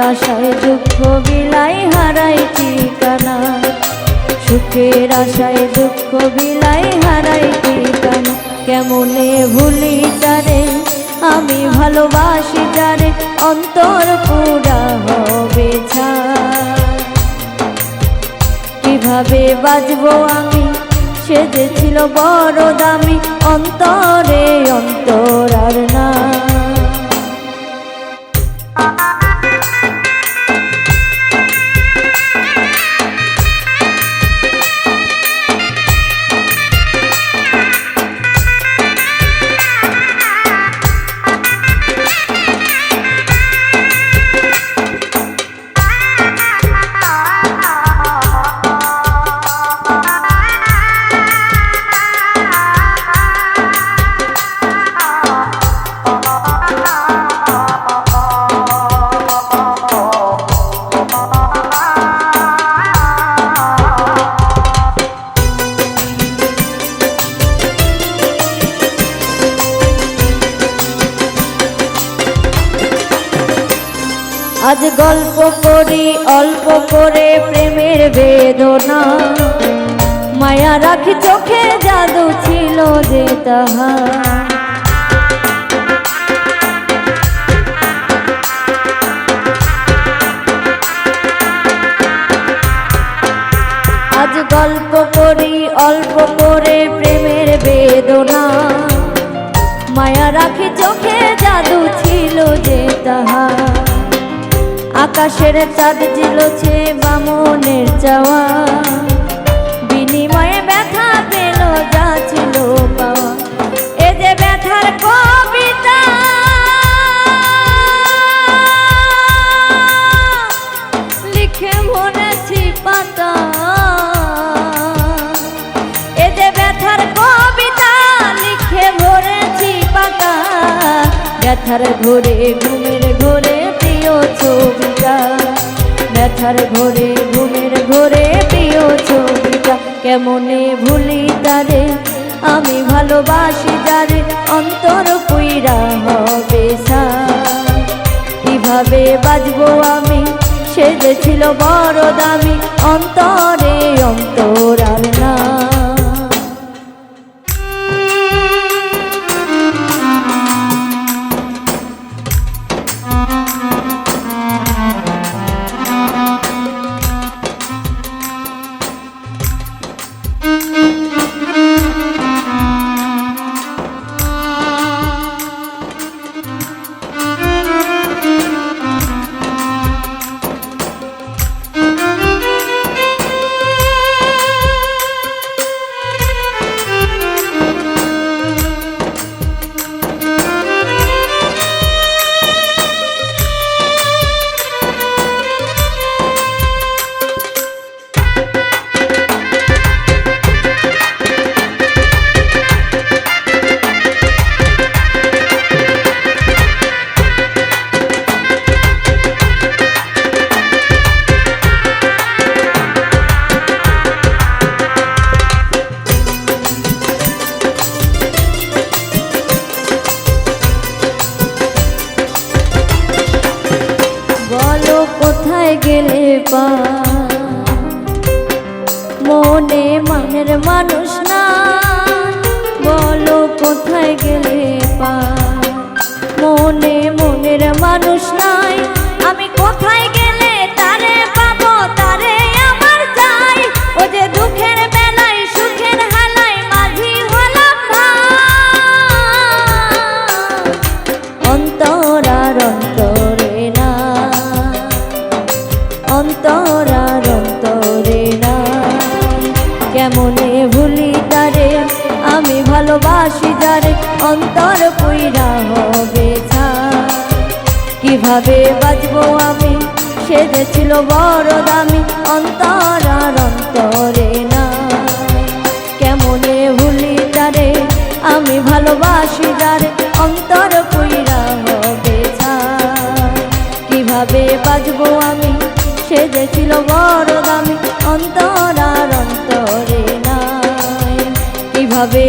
আশায় দুঃখ বিলাই হারাই ঠিকানা। সুখের আশায় দুঃখ বিলাই হারাই ঠিকানা। কেমনে ভুলি তারে? আমি ভালোবাসি যারে অন্তর পুরা হবে কীভাবে বাজবো আমি? সে যে ছিল বড় দামি, অন্তরে অন্তর আর না আজ গল্প করি, অল্প করে প্রেমের বেদনা। মায়া রাখি চোখে জাদু ছিল যে তাহা। আজ গল্প করি, অল্প করে প্রেমের বেদনা। মায়া রাখি চোখে জাদু ছিল যে আকাশের চাঁদ জিলছে বামনের চাওয়া। বিনিময়ে ব্যথা পেল, যা ছিল পাওয়া। এ যে ব্যথার কবিতা। লিখে মনেছি পাতা। এ ব্যথার কবিতা, লিখে ভরেছি পাতা। ব্যথার ঘোরে, ঘুমের ঘোরে প্রিয় ছবিটা। ব্যথার ঘোরে ঘুমের ঘোরে প্রিয় ছবিটা। কেমনে ভুলি তারে? আমি ভালোবাসি যারে অন্তর পুইরা হবে কীভাবে বাজবো আমি? সে বড় দামি। অন্তরে অন্তর আর না। কোথায় গেলে পা মনে মনের মানুষ না বলো কোথায় গেলে পা মনে অন্তর আর অন্তরে না। কেমনে ভুলি তারে? আমি ভালোবাসি যারে, অন্তর পুইরা হবে। কীভাবে বাঁচবো আমি? সে বড় দামি অন্তর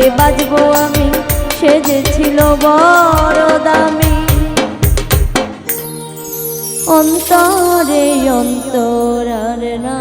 বাজবো আমি সে যে ছিল বড় দামি। অন্তরে অন্তরার না।